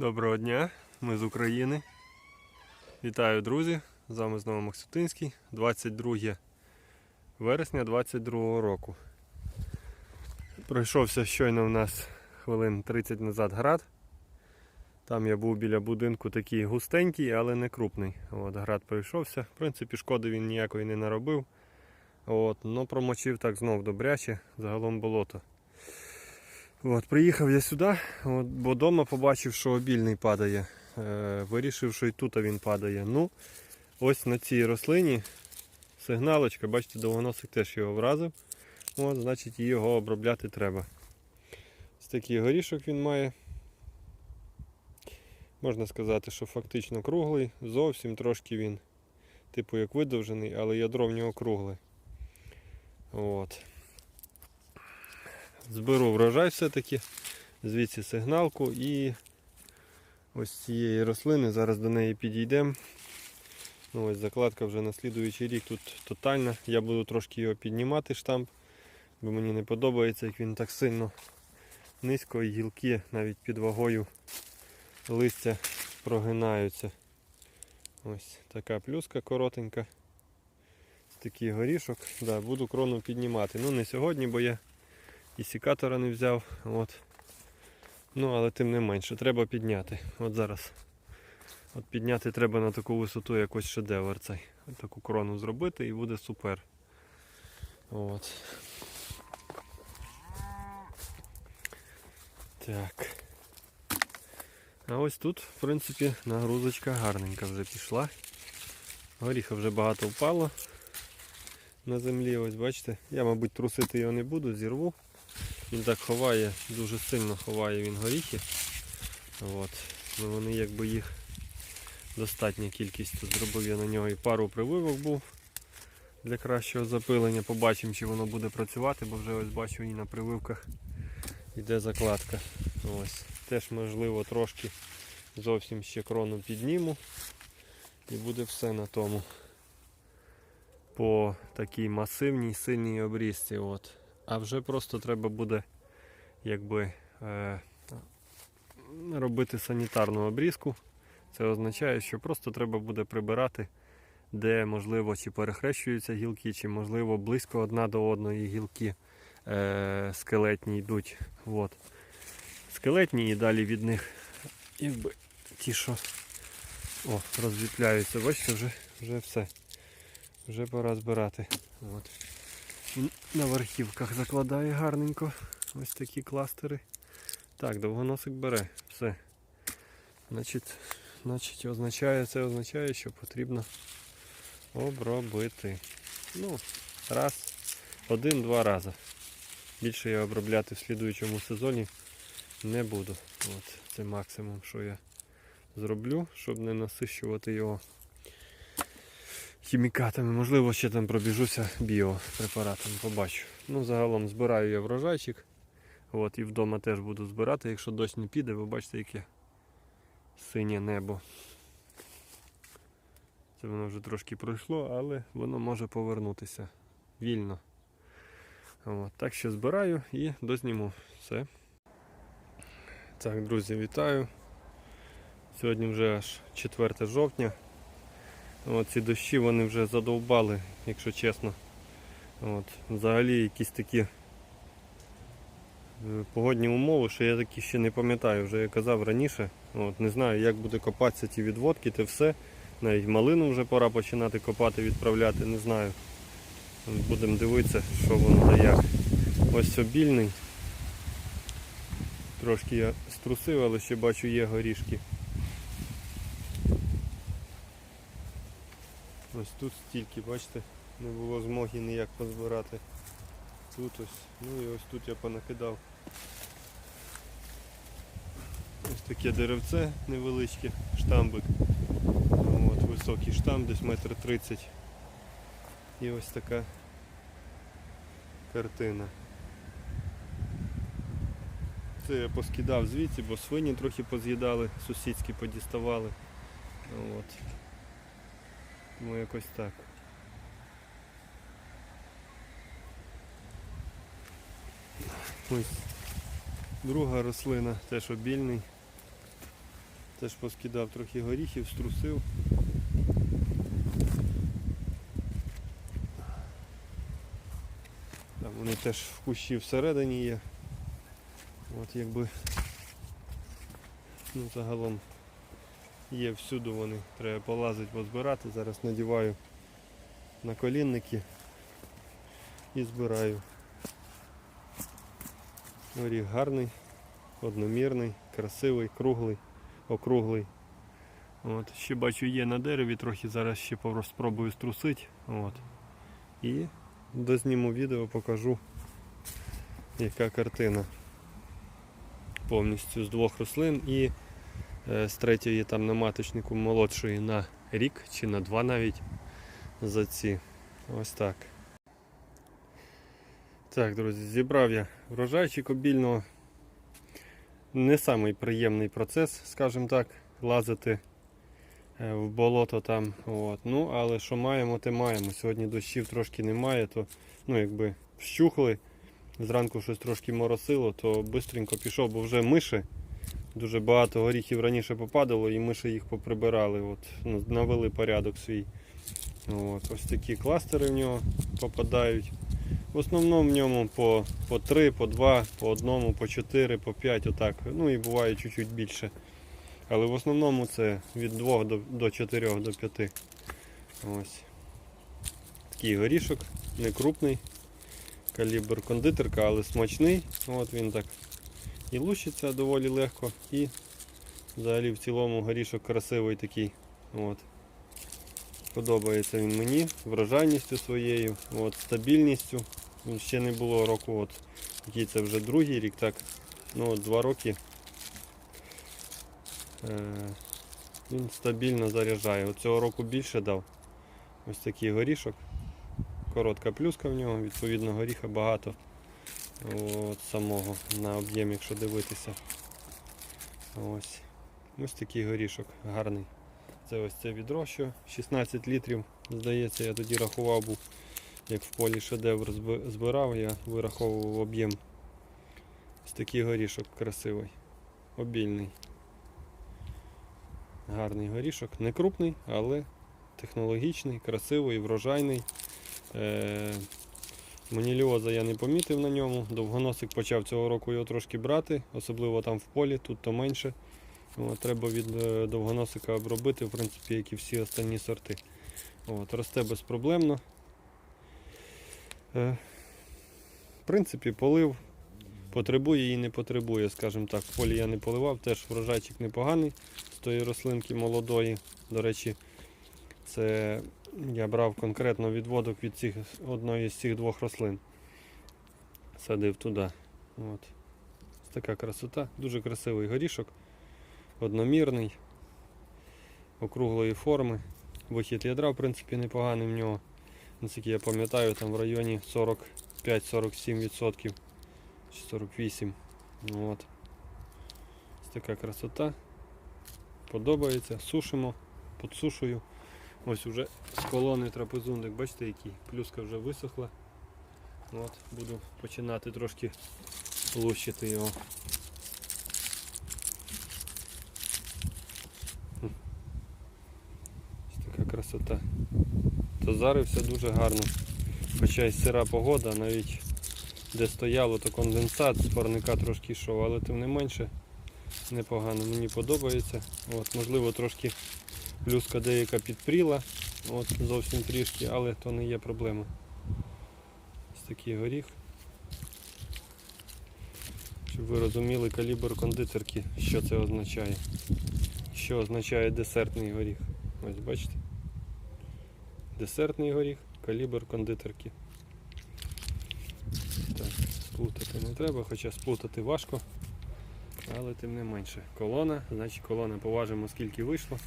Доброго дня, ми з України. Вітаю, друзі! З вами знову Максутинський, 22 вересня 22 року. Пройшовся щойно у нас хвилин 30 назад град. Там я був біля будинку такий густенький, але не крупний. От, град пройшовся. В принципі, шкоди він ніякої не наробив. От, но промочив так знов добряче, загалом болото. От, приїхав я сюди, от, бо вдома побачив, що обільний падає. Е, вирішив, що і тут він падає. Ну, ось на цій рослині сигналочка, бачите, довгоносик теж його вразив. От, значить, його обробляти треба. Ось такий горішок він має. Можна сказати, що фактично круглий, зовсім трошки він, типу як видовжений, але ядро в нього кругле. От. Зберу врожай все-таки, звідси сигналку і ось цієї рослини, зараз до неї підійдемо. Ну, ось закладка вже на слідуючий рік тут тотальна. Я буду трошки його піднімати штамп, бо мені не подобається, як він так сильно низько і гілки навіть під вагою листя прогинаються. Ось така плюска коротенька. Такий горішок. Да, буду крону піднімати. Ну не сьогодні, бо я і сікатора не взяв. От. Ну, але тим не менше, треба підняти. От зараз. От підняти треба на таку висоту якось шедевр цей. От таку крону зробити і буде супер. От. Так. А ось тут, в принципі, нагрузочка гарненька вже пішла. Горіха вже багато впало на землі. Ось бачите. Я, мабуть, трусити його не буду, зірву. Він так ховає, дуже сильно ховає він горіхи. От. Ну, вони якби їх достатня кількість. Тут зробив я на нього і пару прививок був для кращого запилення. Побачимо, чи воно буде працювати, бо вже ось бачу і на прививках йде закладка. Ось. Теж можливо трошки зовсім ще крону підніму. І буде все на тому. По такій масивній сильній обрізці. От. А вже просто треба буде якби е, робити санітарну обрізку. Це означає, що просто треба буде прибирати, де можливо чи перехрещуються гілки, чи можливо близько одна до одної гілки е, скелетні йдуть. От. Скелетні і далі від них якби ті, що о, розвітляються. Бачите, вже, вже все. Вже пора збирати. От. Він на верхівках закладає гарненько. Ось такі кластери. Так, довгоносик бере. Все. Значить, значить означає, це означає, що потрібно обробити. Ну, раз, один-два рази. Більше я обробляти в слідуючому сезоні не буду. От, Це максимум, що я зроблю, щоб не насищувати його хімікатами. Можливо, ще там пробіжуся біопрепаратами, побачу. Ну, загалом збираю я врожайчик. От, і вдома теж буду збирати, якщо дощ не піде, ви бачите, яке синє небо. Це воно вже трошки пройшло, але воно може повернутися вільно. От, так що збираю і дозніму все. Так, друзі, вітаю. Сьогодні вже аж 4 жовтня. От ці дощі вони вже задовбали, якщо чесно. От, Взагалі якісь такі е, погодні умови, що я такі ще не пам'ятаю, вже я казав раніше. От, Не знаю, як буде копатися ті відводки, те все. Навіть малину вже пора починати копати, відправляти, не знаю. Будемо дивитися, що воно та як. Ось обільний. Трошки я струсив, але ще бачу є горішки. Ось тут стільки, бачите, не було змоги ніяк позбирати. Тут ось, ну і ось тут я понакидав. Ось таке деревце невеличке, штамбик. От, високий штамп, десь метр тридцять. І ось така картина. Це я поскидав звідси, бо свині трохи поз'їдали, сусідські подіставали. От. Тому якось так. Ось друга рослина, теж обільний. Теж поскидав трохи горіхів, струсив. Там вони теж в кущі всередині є. От якби ну, загалом є всюди вони. Треба полазити, позбирати. Зараз надіваю на колінники і збираю. Горіх гарний, одномірний, красивий, круглий, округлий. От, ще бачу є на дереві, трохи зараз ще спробую струсити. От. І дозніму відео, покажу, яка картина. Повністю з двох рослин і з третьої там на маточнику молодшої на рік чи на два навіть за ці. Ось так. Так, друзі, зібрав я врожайчик обільного. Не самий приємний процес, скажімо так, лазити е, в болото там. От. Ну, але що маємо, те маємо. Сьогодні дощів трошки немає, то ну, якби вщухли. Зранку щось трошки моросило, то швидко пішов, бо вже миші. Дуже багато горіхів раніше попадало і миші їх поприбирали. От, ну, навели порядок свій. От, ось такі кластери в нього попадають. В основному в ньому по, по 3, по 2, по 1, по 4, по 5, отак. Ну і буває чуть-чуть більше. Але в основному це від 2 до, до 4 до 5. Ось. Такий горішок, не крупний. Калібр кондитерка, але смачний. От він так і лущиться доволі легко. І взагалі в цілому горішок красивий такий. От. Подобається він мені врожайністю своєю, от, стабільністю. Ще не було року, от, який це вже другий рік, так. Ну от два роки е, він стабільно заряджає. От цього року більше дав. Ось такий горішок. Коротка плюска в нього, відповідно горіха багато от, самого на об'єм, якщо дивитися. Ось. Ось такий горішок гарний. Це ось це відро, що 16 літрів, здається, я тоді рахував був, як в полі шедевр збирав, я вираховував об'єм. Ось такий горішок красивий, обільний. Гарний горішок, не крупний, але технологічний, красивий, врожайний. Е- Моніліоза я не помітив на ньому. Довгоносик почав цього року його трошки брати, особливо там в полі, тут то менше. Треба від е, довгоносика обробити, в принципі, як і всі останні сорти. От, росте безпроблемно. Е, в принципі, полив потребує і не потребує, скажімо так. В полі я не поливав, теж врожайчик непоганий з тої рослинки молодої. До речі, це я брав конкретно відводок від цих, одної з цих двох рослин. Садив туди. От. Ось така красота, дуже красивий горішок одномірний, округлої форми. Вихід ядра, в принципі, непоганий в нього. Наскільки я пам'ятаю, там в районі 45-47% чи 48%. Ну, От. Ось така красота. Подобається. Сушимо, підсушую. Ось уже з колони трапезундик, бачите, який плюска вже висохла. От, буду починати трошки лущити його. Ось така красота. То зарився дуже гарно. Хоча й сира погода, навіть де стояло, то конденсат з парника трошки йшов, але тим не менше непогано. Мені подобається. От, можливо, трошки плюска деяка підпріла, от, зовсім трішки, але то не є проблема. Ось такий горіх. Щоб ви розуміли калібр кондитерки, що це означає. Що означає десертний горіх. Ось бачите. Десертний горіх, калібр кондитерки. Так, сплутати не треба, хоча сплутати важко. Але тим не менше. Колона, значить колона поважимо скільки вийшло.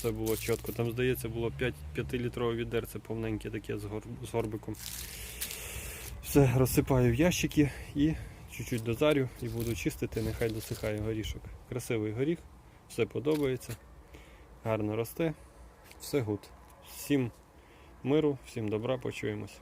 Все було чітко. Там, здається, було 5, 5-літрове відерце повненьке таке з, з горбиком. Все, розсипаю в ящики і чуть-чуть дозарю і буду чистити, нехай досихає горішок. Красивий горіх, все подобається, гарно росте, все гуд. Всім миру, всім добра, почуємось.